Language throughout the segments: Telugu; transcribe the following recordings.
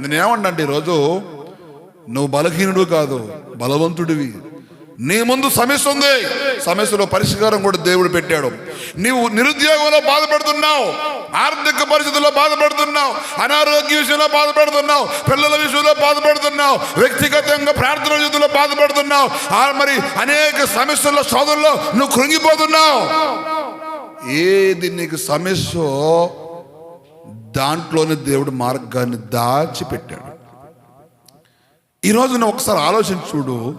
నేను ఏమంటే ఈరోజు నువ్వు బలహీనుడు కాదు బలవంతుడివి. నీ ముందు సమస్య ఉంది. సమస్యలో పరిష్కారం కూడా దేవుడు పెట్టాడు. నీవు నిరుద్యోగంలో బాధపడుతున్నావు ఆర్థిక పరిస్థితుల్లో బాధపడుతున్నావు అనారోగ్య విషయంలో బాధపడుతున్నావు పిల్లల విషయంలో బాధపడుతున్నావు వ్యక్తిగతంగా ప్రార్థన విషయంలో బాధపడుతున్నావు. ఆ మరి అనేక సమస్యల్లో శోధనలో నువ్వు కృంగిపోతున్నావు. ఏది నీకు సమస్య దాంట్లోనే దేవుడు మార్గాన్ని దాచిపెట్టాడు. ఈరోజు నువ్వు ఒకసారి ఆలోచించి చూడు.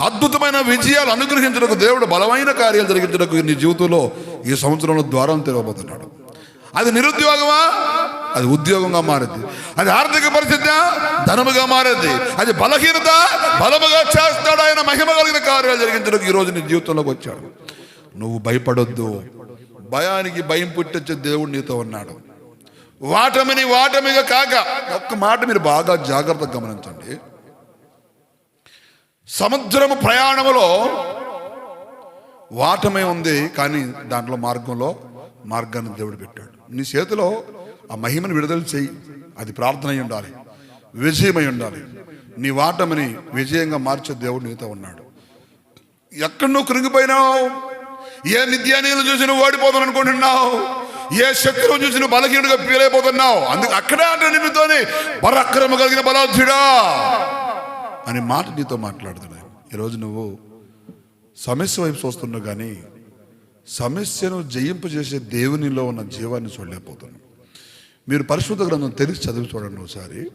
అద్భుతమైన విజయాలు అనుగ్రహించడానికి దేవుడు బలమైన కార్యాలు జరిగించడానికి నీ జీవితంలో ఈ సంవత్సరంలో ద్వారం తెరవబోతున్నాడు. అది నిరుద్యోగమా? అది ఉద్యోగంగా మారింది. అది ఆర్థిక పరిస్థితి? ధనముగా మారింది. అది బలహీనత? బలముగా చేస్తాడు ఆయన మహిమ కలిగిన కార్యాలు జరిగించడానికి ఈ రోజు నీ జీవితంలోకి వచ్చాడు. నువ్వు భయపడొద్దు. భయానికి భయం పుట్టించే దేవుడు నీతో ఉన్నాడు. వాటమిని వాటమిగా కాక ఒక్క మాట మీరు బాగా జాగ్రత్తగా గమనించండి. సముద్రము ప్రయాణములో వాటమే ఉంది కానీ దాంట్లో మార్గంలో మార్గాన్ని దేవుడు పెట్టాడు. నీ చేతిలో ఆ మహిమను విడుదల చేయి. అది ప్రార్థన ఉండాలి. విజయమై ఉండాలి. నీ వాటమిని విజయంగా మార్చే దేవుడు నీతో ఉన్నాడు. ఎక్కడ నువ్వు కృంగిపోయినావు? ఏ నిత్యానీలు చూసి నువ్వు ఓడిపోతాను అనుకుంటున్నావు ఏ శత్రువు చూసి నువ్వు బలహీనుడిగా ఫీల్ అందుకు అక్కడే అంటే నిన్నుతోని. పరాక్రమ కలిగిన బలాధ్యుడా అనే మాట నీతో మాట్లాడుతున్నాను ఈరోజు నువ్వు సమస్య వైపు చూస్తున్నావు కానీ సమస్యను జయింపజేసే దేవునిలో ఉన్న జీవాన్ని చూడలేకపోతున్నావు. మీరు పరిశుద్ధ గ్రంథం తెలిసి చదివి చూడండి ఒకసారి.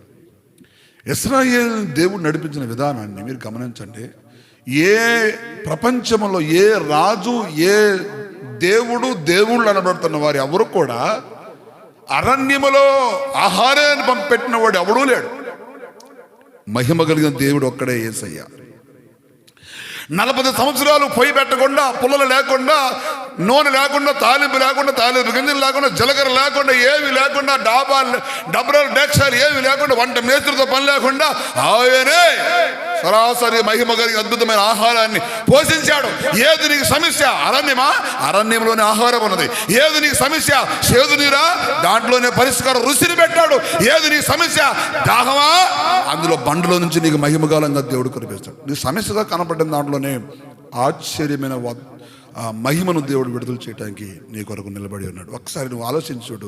ఇస్రాయేల్ దేవుడు నడిపించిన విధానాన్ని మీరు గమనించండి. ఏ ప్రపంచంలో ఏ రాజు ఏ దేవుడు దేవుళ్ళు అనబడుతున్న వారు ఎవరు కూడా అరణ్యములో ఆహారాన్ని పంపెట్టిన వాడు ఎవడూ లేడు. మహిమ కలిగిన దేవుడు ఒక్కడే ఏసయ్య. నలభై సంవత్సరాలు పొయ్యి పెట్టకుండా పుల్లలు లేకుండా నూనె లేకుండా తాలింపు లేకుండా తాలింపు గింజలు లేకుండా జీలకర్ర లేకుండా ఏవి లేకుండా డాబా డబ్బరాలు డేక్షాలు ఏవి లేకుండా వంట మేస్త్రితో పని లేకుండా ఆయనే సరాసరి మహిమ కలిగిన అద్భుతమైన ఆహారాన్ని పోషించాడు. ఏది నీకు సమస్య? అరణ్యమా? అరణ్యంలోనే ఆహారం ఉన్నది. ఏది నీకు సమస్య? సేదు నీరా? దాంట్లోనే పరిష్కారం రుచిని పెట్టాడు. ఏది నీ సమస్య? దాహమా? అందులో బండలో నుంచి నీకు మహిమగాలంగా దేవుడు కనిపిస్తాడు. నీ సమస్యగా కనపడిన దాంట్లోనే ఆశ్చర్యమైన ఆ మహిమను దేవుడు విడుదల చేయడానికి నీ కొరకు నిలబడి ఉన్నాడు. ఒకసారి నువ్వు ఆలోచించుడు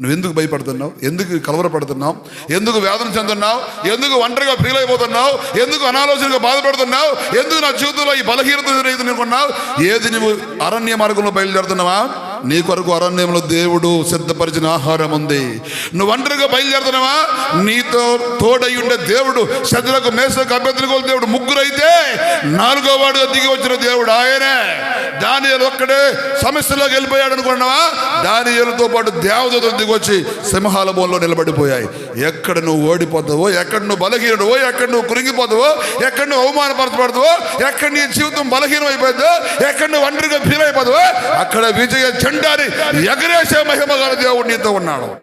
నువ్వు ఎందుకు భయపడుతున్నావు? ఎందుకు కలవరపడుతున్నావు? ఎందుకు వేదన చెందుతున్నావు? ఎందుకు ఒంటరిగా ఫీల్ అయిపోతున్నావు? ఎందుకు అనాలోచనగా బాధపడుతున్నావు? ఎందుకు నా జీవితంలో ఈ బలహీనత ఎదుర్కొన్నావు? ఏది నువ్వు అరణ్య మార్గంలో బయలుదేరుతున్నావా? నీ కొరకు అరణ్యంలో దేవుడు సిద్ధపరిచిన ఆహారం ఉంది. నువ్వు ఒంటరిగా బయలుదేరుతున్నావా? నీతో తోడై ఉండే దేవుడు శత్రులకు మేసకు అభ్యర్థులకు దేవుడు ముగ్గురైతే నాలుగో వాడుగా దిగి వచ్చిన దేవుడు ఆయనే. దానియలు ఒక్కడే సమస్యలోకి వెళ్ళిపోయాడు అనుకున్నావా? దానియలతో పాటు దేవదూతలు దిగొచ్చి సింహాల బోన్లో నిలబడిపోయాయి. ఎక్కడ నువ్వు ఓడిపోతావో ఎక్కడ నువ్వు బలహీనుడువో ఎక్కడ నువ్వు కురింగిపోతావో ఎక్కడ నువ్వు అవమానపరచబడతావో ఎక్కడ నీ జీవితం బలహీనం అయిపోతుందో ఎక్కడ నువ్వు ఒంటరిగా ఫీల్ అయిపోతావో అక్కడ విజయ జెండాని ఎగరేసే మహిమ గల దేవుడు నీతో ఉన్నాడు.